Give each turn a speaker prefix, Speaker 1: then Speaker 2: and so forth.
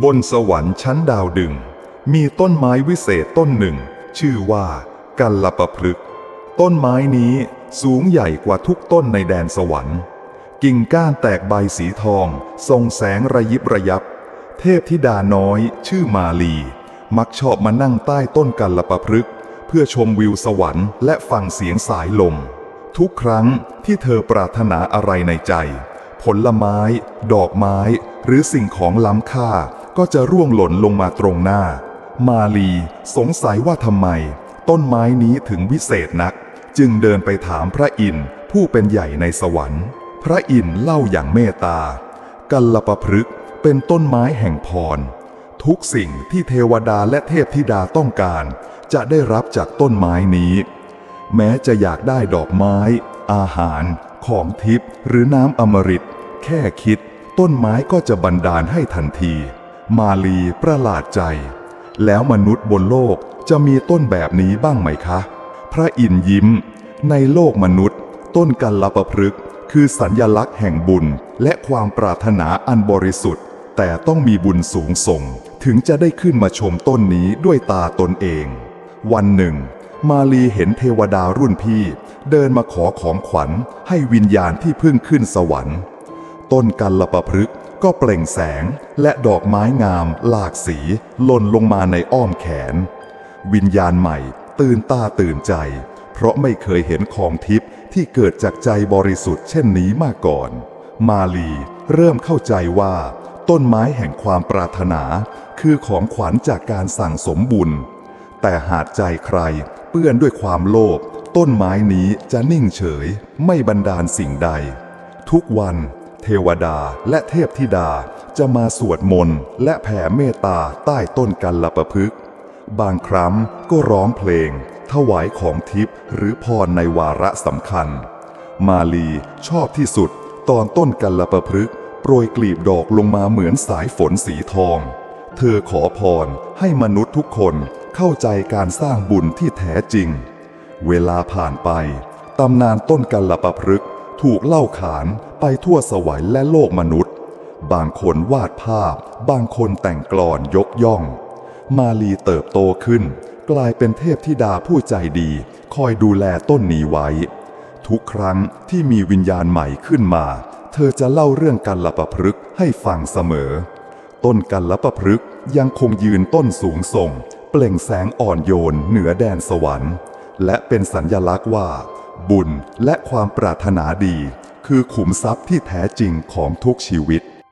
Speaker 1: บนสวรรค์ชั้นดาวดึง มีต้นไม้วิเศษต้นหนึ่ง ชื่อว่ากัลปพฤกษ์ต้นไม้นี้สูงใหญ่กว่าทุกต้นในแดนสวรรค์ กิ่งก้านแตกใบสีทองส่งแสงระยิบระยับ เทพธิดาน้อย ชื่อมาลี มักชอบมานั่งใต้ต้นกัลปพฤกษ์เพื่อชมวิวสวรรค์และฟังเสียงสายลม ทุกครั้งที่เธอปรารถนาอะไรในใจ ผลไม้ ดอกไม้ หรือสิ่งของล้ำค่าก็จะร่วงหล่นลงมาตรงหน้า มาลีสงสัยว่าทำไม ต้นไม้นี้ถึงวิเศษนัก จึงเดินไปถามพระอินทร์ผู้เป็นใหญ่ในสวรรค์ พระอินทร์เล่าอย่างเมตตา กัลปพฤกเป็นต้นไม้แห่งพร ทุกสิ่งที่เทวดาและเทพธิดาต้องการ จะได้รับจากต้นไม้นี้ แม้จะอยากได้ดอกไม้ อาหาร ของทิพย์หรือน้ำอมฤต แค่คิด ต้นไม้ก็จะบันดาลให้ทันที มาลีประหลาดใจ แล้วมนุษย์บนโลกจะมีต้นแบบนี้บ้างไหมคะ พระอินยิ้ม ในโลกมนุษย์ ต้นกัลปพฤกษ์คือสัญญลักษณ์แห่งบุญและความปรารถนาอันบริสุทธิ์ แต่ต้องมีบุญสูงส่ง ถึงจะได้ขึ้นมาชมต้นนี้ด้วยตาตนเอง วันหนึ่ง มาลีเห็นเทวดารุ่นพี่ เดินมาขอของขวัญให้วิญญาณที่เพิ่งขึ้นสวรรค์ ต้นกัลปพฤกก็เปล่งแสงและดอกไม้งามหลากสีหล่นลงมาในอ้อมแขน วิญญาณใหม่ตื่นตาตื่นใจ เพราะไม่เคยเห็นของทิพย์ที่เกิดจากใจบริสุทธิ์เช่นนี้มาก่อน มาลีเริ่มเข้าใจว่า ต้นไม้แห่งความปรารถนา คือของขวัญจากการสั่งสมบุญ แต่หากใจใครเปื้อนด้วยความโลภต้นไม้นี้จะนิ่งเฉย ไม่บันดาลสิ่งใด ทุกวัน เทวดาและเทพธิดาจะมาสวดมนต์และแผ่เมตตาใต้ต้นกัลปพฤกบางครั้งก็ร้องเพลง ถวายของทิพย์หรือพรในวาระสำคัญ มาลีชอบที่สุดตอนต้นกัลปพฤกโปรยกลีบดอกลงมาเหมือนสายฝนสีทอง เธอขอพรให้มนุษย์ทุกคนเข้าใจการสร้างบุญที่แท้จริง เวลาผ่านไปตำนานต้นกัลปพฤก ถูกเล่าขานไปทั่วสวรรค์และโลกมนุษย์ บางคนวาดภาพ บางคนแต่งกลอนยกย่อง มาลีเติบโตขึ้น กลายเป็นเทพธิดาผู้ใจดี คอยดูแลต้นนี้ไว้ ทุกครั้งที่มีวิญญาณใหม่ขึ้นมา เธอจะเล่าเรื่องกันละประพฤกให้ฟังเสมอ ต้นกันละประพฤกยังคงยืนต้นสูงส่ง เปล่งแสงอ่อนโยนเหนือแดนสวรรค์ และเป็นสัญญลักษณ์ว่า บุญและความปรารถนาดี คือขุมทรัพย์ที่แท้จริงของทุกชีวิต